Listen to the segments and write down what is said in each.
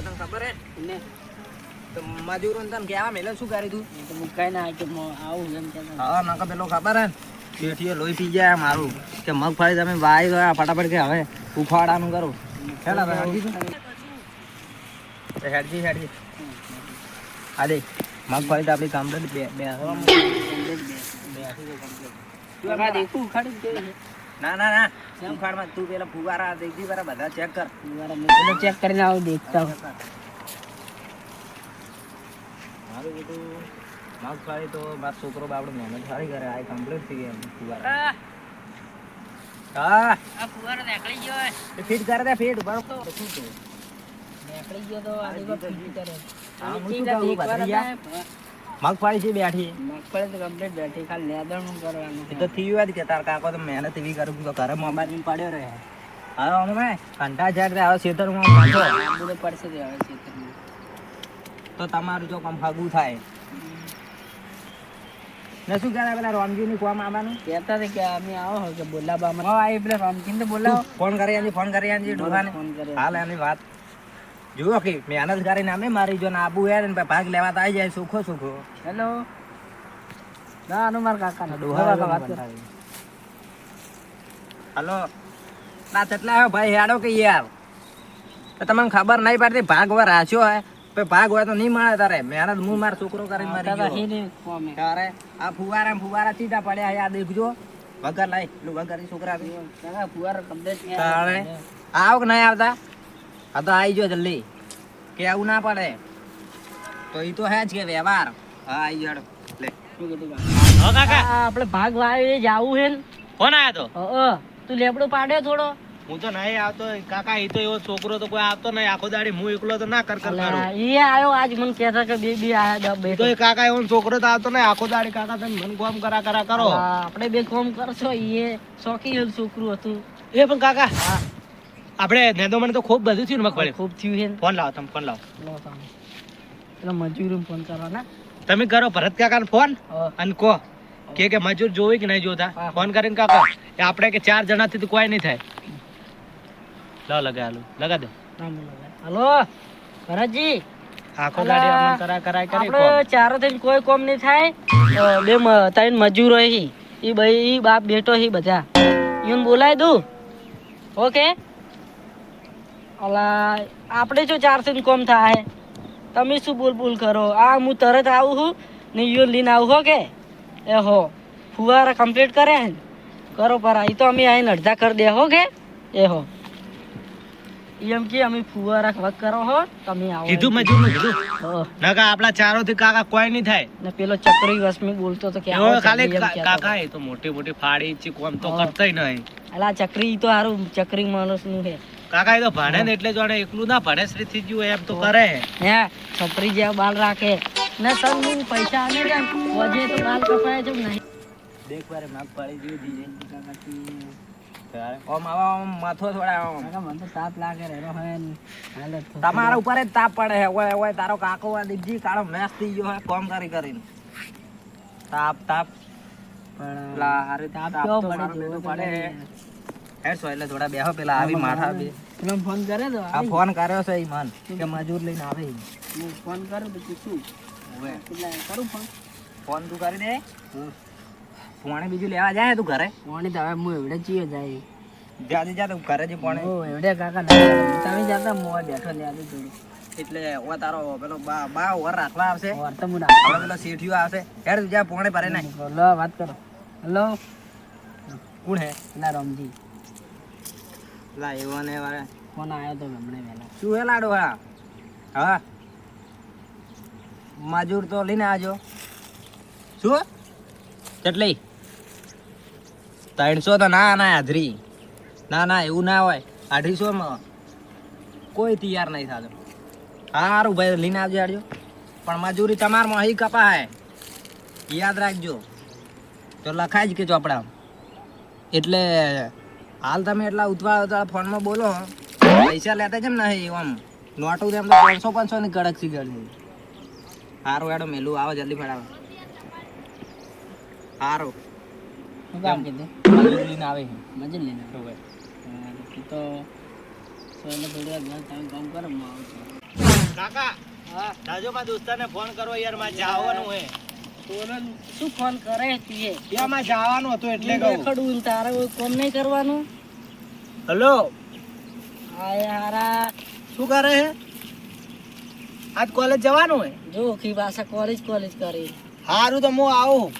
થયું તને ખબર હે ને તો મજૂરો તને કહેવા મેલે શું કરી તું તો મુકાઈ ના કે આવું એમ કે હા નકા પેલો ખબર હે શેઠીએ લોહી પી જાય મારું કે મગફળી તમે વાઈ ગયા ફટાફટ કે હવે ઉફાડાનું કરો હેલા ભાઈ હરજી તું? હેડજી હેડજી આ દે મગફળી તો આપણી કમ્પ્લીટ બે બે કાકા દેખું ખાડી કેવું છે ના ના ના. ઉફાડમાં તું પેલા ફુવારા દેખી પેલા બધા ચેક કર. ફુવારા મેં ચેક કરીને આવું દેખતા હું મારું કીધું મગફળી તો મારો છોકરો બાપડો મહેનત સારી કરે આ કમ્પ્લીટ થઈ ગયા ફુવારા. હા. આ ફુવારો નીકળી ગયો ફીટ કરે દે ફીટ. શું નીકળી ગયો તો આ ફીટ કરે. ઠીક શું મગફળી છે બેઠી. મગફળી તો કમ્પ્લીટ બેઠી ખાલી લેદરનું કરવાનું એ તો થયું હોય કે તાર કાકો તો મહેનત એવી કરું તો ઘરે મોબાઈલ પડ્યો રહે. હવે અમે કંટા છે કે હવે ખેતરમાં પાછો? પડશે જ હવે ખેતરમાં. તો તમારું જો કમ ફાગું થાય. ને શું કહેતા પેલા રોમજી ની કોમ આવવાનું કહેતા હતા કે અમે આવો કે બોલાવવામાં માં આવી પેલા રામચંદ્ર બોલાવો. ફોન કરી આજે ફોન કરી આજે ડોહાને ફોન હાલ એની વાત. જુઓ કે મહેનત કરીને અમે મારી જો ને આબુ ને ભાગ લેવા તો આવી જાય સુખો સુખો. હેલો ના આનું મારા કાકા ડોહા વાત કર હલો. ના કેટલા આવ્યો ભાઈ હેડો કે યાર તો તમને ખબર નહીં પડતી ભાગ વાર રાખ્યો હે? પે ભાગ હોય તો નહીં મળે તારે. મહેનત હું મારો છોકરો કરીને મારી તારે આ ફુવારા ફુવારા સીધા પડ્યા યાર દેખજો. વગર પેલું વગર છોકરા ફુવારો કમ્પ્લીટ તારે આવો કે નહીં આવતા? આ તો આવી જો જલ્દી. કે આવું ના પડે. તો ઈ તો હે જ કે વ્યવહાર. હા આવી જડ લે. હા કાકા. આપણે ભાગ વાવે જાવું હે ને. ફોન આવ્યો તો? અ, તું લેબડો પાડ્યો થોડો. હું તો નહીં આવતો. કાકા એ તો એવો છોકરો તો કોઈ આવતો નહીં. આખો દાડી હું એકલો તો ના કર કર કરું ઈ આયો આજ મને કહેતા કે બે બે આયા તો બેઠો. એ કાકા એવો છોકરો તો આવતો નહીં. આખો દાડી કાકા તને મન કોમ કરા કરા કરો. આપણે બે કોમ કરશો ઈ શોખી હેલ છોકરું હતું. એ પણ કાકા આપણે નેદો મને તો ખૂબ બધું થયું મગફળી. ખૂબ થયું છે ફોન લાવો તમે ફોન લાવો. લો તાણે. પેલા મજૂરી ફોન કરવાના. તમે કરો ભરત કાકાને ફોન અને કહો. કે કે મજૂર જોવે કે નહીં જોતા? ફોન કરીને કાકા એ આપણે કે ચાર જણાથી તો કોઈ નહીં થાય. લો લગા હાલો લગા દો હાલો ભરતજી. આખો દાડી અમને કરા કરાય કરી આપણે ચારો થઈને કોઈ કોમ નહીં થાય. બે ત્રણ મજૂરો હી. ઈ ભાઈ ઈ બાપ બેટો હી બધા. ઈન બોલાય દઉં. ઓકે? અલા આપણે જો ચારસો કોમ થાય તમે શું બોલ બોલ કરો? આ હું તરત આવું છું ને ઈયો લઈને આવું હો કે? એ હો ફુવારા કમ્પ્લીટ કરે હે ને? કરો પરા એ તો અમે આઈને અડધા કરી દે હો કે? એ હો. એમ કે અમે ફુવારા વક કરો હો તમે આવો. કીધું મેં કીધું હો. નકા આપણા ચારો થી કાકા કોઈ નહીં થાય. ને પેલો ચક્રી વસમી બોલતો તો કે ખાલી કાકા એ તો મોટી મોટી ફાડી છે કોમ તો કરતાય નહીં. અલા ચક્રી તો હારું ચક્રી માણસનું છે. કાકા એ તો ભણે ને એટલે જોડે એકલું ના ભણે શ્રી થઈ ગયું એમ તો કરે. હે છોકરી જે બાલ રાખે. ને તન હું પૈસા આને કેમ વજે તો બાલ કપાય છે નહીં? દેખ પારે પાડી દીધી દીજે તારે ઓમ આવા ઓમ માથો થોડા ઓમ. મને તો તાપ લાગે રેરો હે ને. હાલત તો. તમારા ઉપર જ તાપ પડે છે ઓય ઓય તારો કાકો આ દીજી કાળો મેસ થઈ ગયો હે કોમ કરી કરીને. તાપ તાપ. પણ પેલા હારે તાપ તાપ તો પડે. હે. હેડ એટલે થોડા બેહો પેલા આવી માઠા બે. ફોન કરે તો આ ફોન કર્યો છે ઈમાન કે મજૂર લઈને આવે હું ફોન કરું પછી શું? હવે. કરું ફોન. ફોન તું કરી દે. પોણે બીજું લેવા જાય તું ઘરે? પોણે તો હવે હું એવડે ચીયો જાય. જાજે જા તું ઘરે જે પોણે. ઓ એવડે કાકા ના તમે જાતા મોય બેઠો લે આજે જોડે. એટલે ઓ તારો પેલો બા બા ઓર રાખવા આવશે. ઓર તો મુના હવે પેલો સેઠિયો આવશે. હેડ જા પોણે ભરે નાખ લો વાત કરો. હેલો. કોણ હે? ના રમજી. લા એવો ને વાળા ફોન આવ્યો તો હમણે વહેલા. શું હે લાડો હા? હા. મજૂર તો લઈને આજો શું? કેટલી? ત્રણસો તો ના ના હાજરી. ના ના એવું ના હોય. અઢીસો કોઈ તૈયાર નહીં થતો. સારું ભાઈ લઈને આવજો આડજો પણ મજૂરી તમારમાં અહીં કપા હે યાદ રાખજો. તો લખાય જ કે ચોપડા એટલે હાલ તમે એટલા ઉતવાળ ઉતવાળ ફોનમાં બોલો પૈસા લેતા કેમ નહીં આમ નોટો તેમ તો પાંચસો પાંચસો ની કડક સી ગળી હારો હેડો મેલું આવો જલ્દી ફેડાવો હારો. શું કામ કીધું? લઈને આવે છે. લઈને આવે? તો સોયલે થોડી વાર ઘર તમે કામ કરો હું આવું છું. કાકા હા. જાજો માં દોસ્તારને ફોન કરો યારમાં જવાનું હે. સોનલ શું ફોન કરે તીએ યારમાં જવાનું હતું એટલે કહું. દેખડું ને તારે કોઈ કોમ નહીં કરવાનું? હલો? આય હારા. શું કરે હે? આજ કોલેજ જવાનું હે? જો કી કોલેજ કોલેજ કરી. હારું તો હું આવું.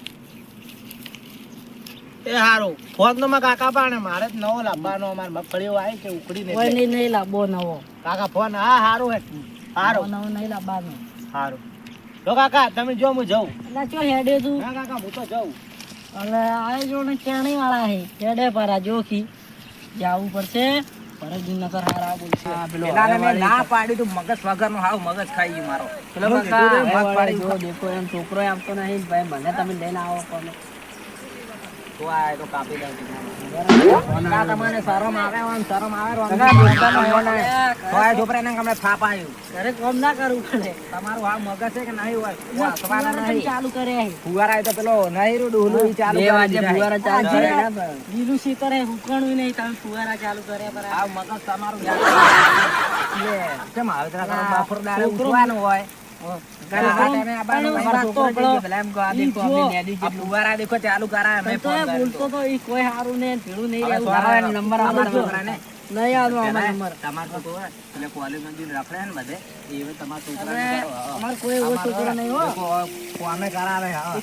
એ હારું. ફોન તો માં કાકા પાણે મારે જ નવો લાવવાનો અમારે મગફળીઓ આવી કે ઉકડી કોઈ નહીં નહીં લાવવો નવો. કાકા ફોન હા હારું હે. હારું. નવો નહીં લાવવાનો હારું. તો કાકા તમે જો હું જઉં. એટલે ચો હેડે તું? ના કાકા હું તો જઉં. એટલે આ જો ને કેણી વાળા હે. હેડે પરા જોખી. જાવું પડશે. પરજી નકર હારા બોલશે. ના પાડી તું મગજ વગરનો હાવ મગજ ખાઈ ગયું મારો. પેલો પેલો કાકા મગ પાડી જો દેખો એમ છોકરો આવતો નહીં ભાઈ મને તમે લઈને આવો કોને. તો આ તો કાપી તમને શરમ આવે આમ શરમ આવે થાપ આવ્યું ઘરે કોમ ના કરવું પડે તમારું હાવ મગજ છે કે નહીં હોય ફુવારા વાસવાના કેમ નહીં ચાલુ કરે ફુવારા તો પેલો નહીં ડોલું ચાલુ બે કરી વાગે દીધા. ફુવારા ચાલુ કરે. ના પડે. લીલું શીતળ હે હુકણું નહીં તમે ફુવારા ચાલુ કરે પર મગજ તમારું કેમ આવે ઉઠવાનું હોય જો.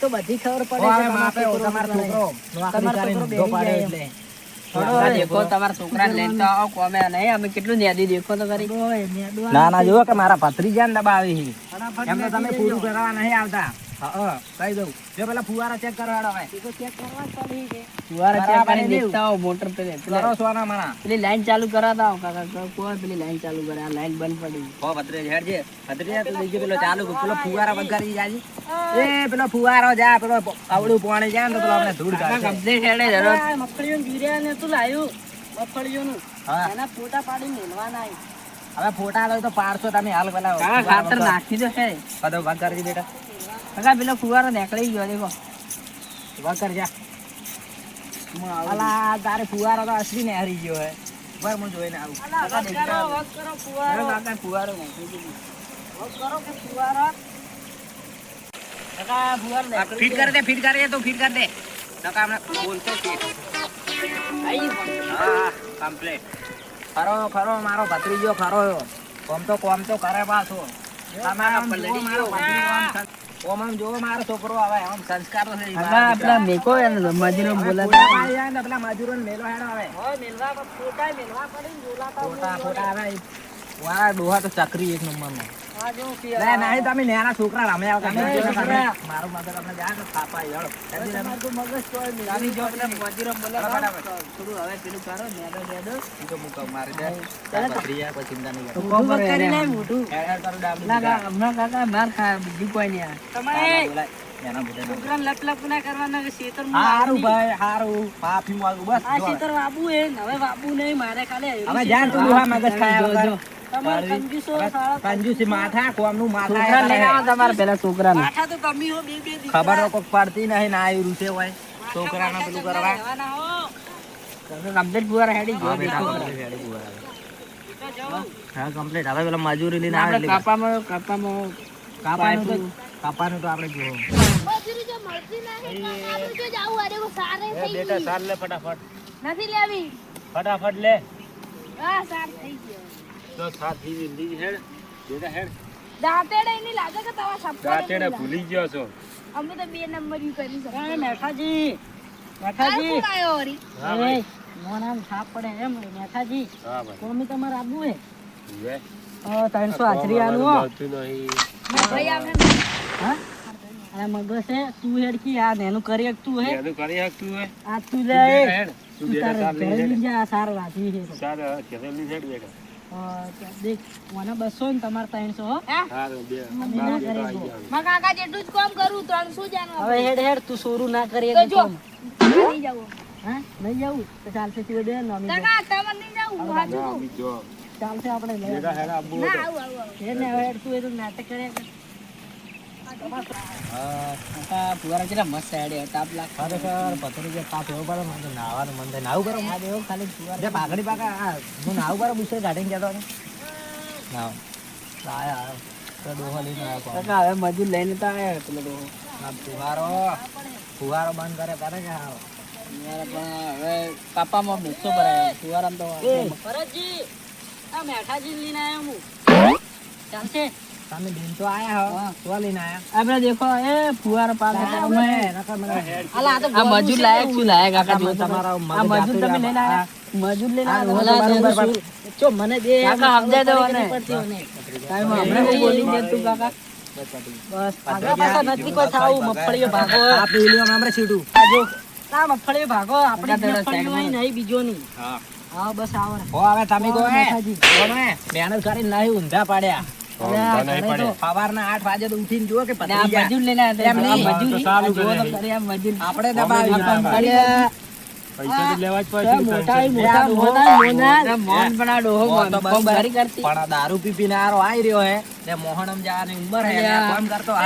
બધે, ખબર પડે ના ના જુઓ કે મારા ભત્રીજાને દબાવી છે. ફટાફટ એમને તમે પૂરું દેજો. કરવા નહીં આવતા. હા, હા, કહી દઉં. જો પેલા ફુવારા ચેક કરો હવે એ કરવા છે. ફુવારા check કરીને દેખતા મોટર પેલે. કરો સોના માણા. પેલી લાઈન ચાલુ કરાવતા હો કાકા કોઈ પેલી લાઈન ચાલુ કરે? આ લાઈન બંધ પડી હો ભત્રીજ હેડજે ભત્રીજા તું લઈ પેલો ચાલુ પેલો ફુવારા વગાડી જાજી એ પેલો ફુવારો જા પેલો આવડું પાણી જાય ને તો પેલો આપણે ધૂળ કાઢશે. કમ્પ્લીટ હેડે જરો મગફળીઓ ગીર્યા ને તું લાયું મગફળીઓનું. એના ફોટા પાડી મેલવાના હે. હવે ફોટા આવે તો પાડશો તમે હાલ પેલા ખાતર નાખી દો હે. કદો ભાગ કરજે બેટા. કાકા પેલો ફુવારો નીકળી ગયો દેખો. ભાગ કરજા અલા તારે ફુવારો તો અસલી ને હારી ગયો હે. બર હું જોઈને આવું. કાકા દેખાડો, વગ કરો ફુવારો. કાકા ફુવારો નાખી દીધું. કરો કે ફુવારો. કાકા ફુવારો ફિટ કરી દે ફિટ કરી દે તો ફિટ કરી દે. કાકા હમણાં બોલતો ફિટ આઈ હા કમ્પ્લીટ. ખરો ખરો મારો ભત્રીજો ખરો. કોમ તો કોમ તો કરે પાછો. ચકરી એક નંબર લે નહીં તમે નેના છોકરા રમે નહીં તમે. મારું મગજ તમને જાય. તમારું તો મગજ જો પેલા પેલા બોલે થોડું હવે પેલું કરો નેડો નેડો. તો મું મારી દે. ભત્રીજા કોઈ ચિંતા નહીં કરો કોમ કરી લે મોટું હેડ તારું ડાબલું ના હમણાં કાકા માર ખા બીજું કોઈ નહીં આ. તમે ના, બોલાય. એના બધા ના. છોકરાને લપ લપ ના કરવાના કે શેતર હારું ભાઈ હારું. માફી માંગુ બસ આ. શેતર વાબુ હે હવે વાબુ નહીં મારે ખાલી હવે જાન તું મગજ ખાયા ખબર પડતી નહીં ના આવી રૂસે હોય. છોકરા છોકરાને માથા પેલું કરવા. હેડી હા, કમ્પ્લીટ હવે પેલા મજૂરી લઈને આવે કાપામાં કાપામાં કાપાનું તો કાપાનું તો આપણે જોવું. બેટા સાર લે ફટાફટ. નથી લેવી. ફટાફટ લે. હા સાર થઈ ગયો. તો સારથી લીધી હેડ બેટા હેડ. દાંતેડે એની લાગે કે તમારા સપના દાંતેડા ભૂલી ગયો છો. અમે તો બે નંબર યુ કરી એ શકીએ મેઠાજી મેઠાજી. આયો વળી હા ભાઈ. મોં નામ છાપ પડે એમ મેઠાજી. હા ભાઈ. કોમી તમારે આપવું હે? વે. અ, ત્રણસો હાજરી આલું હો. ભાઈ આપણે હા? અને મગજ છે તું હેડકી આ નેનું કરી તું હે? કરી શકતું હે? આ તું તું લે. હેડ તું તું બેટા તારે હેડ. જા, સાર સાર હેડ બેટા. દેખ મને બસો ને તમારે ત્રણસો કાકા જેટલું જ કામ કરું ત્રણસો જાણવા હવે હેડ હેડ તું સોરું ના કરી નહીં જવું હા? નહીં જવું તો ચાલશે તું દે ને જો. ચાલશે આપણે નાટક કર્યા ફુવારા મસ્ત હેડે તાપ ખરેખર એવો પડે કરો ખાલી ફુવારા જે આ હું નાવું કરો બુસે કાઢીને જતો હવે મજૂર લઈને તો આયા પેલો આ ફુવારો ફુવારો બંધ કરે તારે કે પણ હવે કાપામાં ગુસ્સો ભરાય ફુવારામ આવ્યો ચાલશે તમે બેન તો આયા હો. તો લઈને આયા. આપણે દેખો એ ફુવારો પાક અમે આ મજૂર લાયક શું? લાયક કાકા જો તમારા આ મજૂર તમે લઈને આયા મજૂર લઈને આયા? ચો મને દે કાકા, સમજાય દો મને. હમણાં હું બોલી દે તું કાકા. બસ આગળ પાછળ નથી કોઈ થાવું મગફળીઓ ભાગો. આ પેલી આમ આપણે સીધું. આ જો આ મગફળીઓ ભાગો આપણે મફળીઓ નહીં બીજો નહીં હા. બસ આવો ને. હવે તમે કહો મહેનત કરીને નહીં ઊંધા પાડ્યા. સવારના આઠ વાગે તો ઉઠીને જુઓ કે મજૂર લઈને. આપણે દબાવી પૈસા લેવા જ દારૂ પી પીને આરો આવી રહ્યો હે ને મોહનમ જવાની ઉંમર હે કામ કરતો તો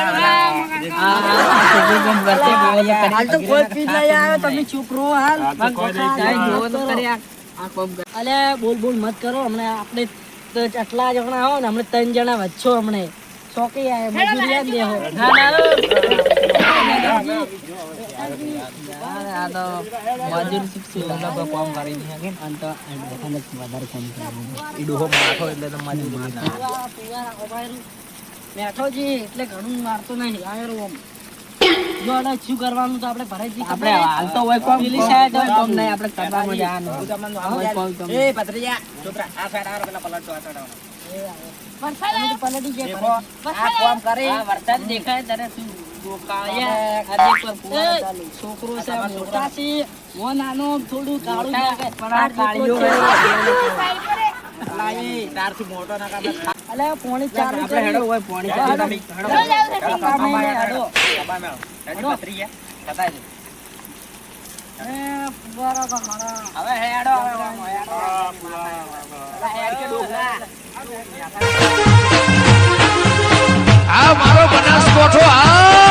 હાલ તો કોઈ પી લઈ આવ્યો, તમે ચૂપ રહો હાલ. જોવો તો. અલ્યા, બોલ બોલ મત કરો હમણાં આપણે તો આટલા જણા હો ને હમણાં ત્રણ જણા વચ્ચો હમણે ચોકી આવે મજૂરી આમ દેહો. ના, ના, તો મજૂર શીખશું. તો કામ કરી દે કે તો આ વધારે કામ કરવાનું. ઈ ડોહો માથો એટલે તો મજૂરી ઘણું મારતો નહીં આયરો આમ. જો શું કરવાનું તો આપણે ભરાઈજી આપણે હાલ તો હોય કોમ પેલી સાઈડ હોય કોમ નહીં, આપણે કરવાનું જવાનું. હોય કોમ, કોમ. એ પતરીયા છોકરા આ સાઈડ આવો પેલા પલટો આ સાઈડ આવો. તો પલટી જાય, આ કોમ કરે આ વરસાદ દેખાય ત્યારે શું. છોકરો છે મોટા છે મો નાનો થોડું કાળું લાવી. તારથી મોટો ના કાપે. અલે પોણી ચાલુ છે હેડો હોય પોણી ચાલુ હેડો. હેડો હેડો. પતરી ગયા કતા છે. હવે હેડો હવે હેડ કે ડોકલા આ મારો બનાસકોઠો આ.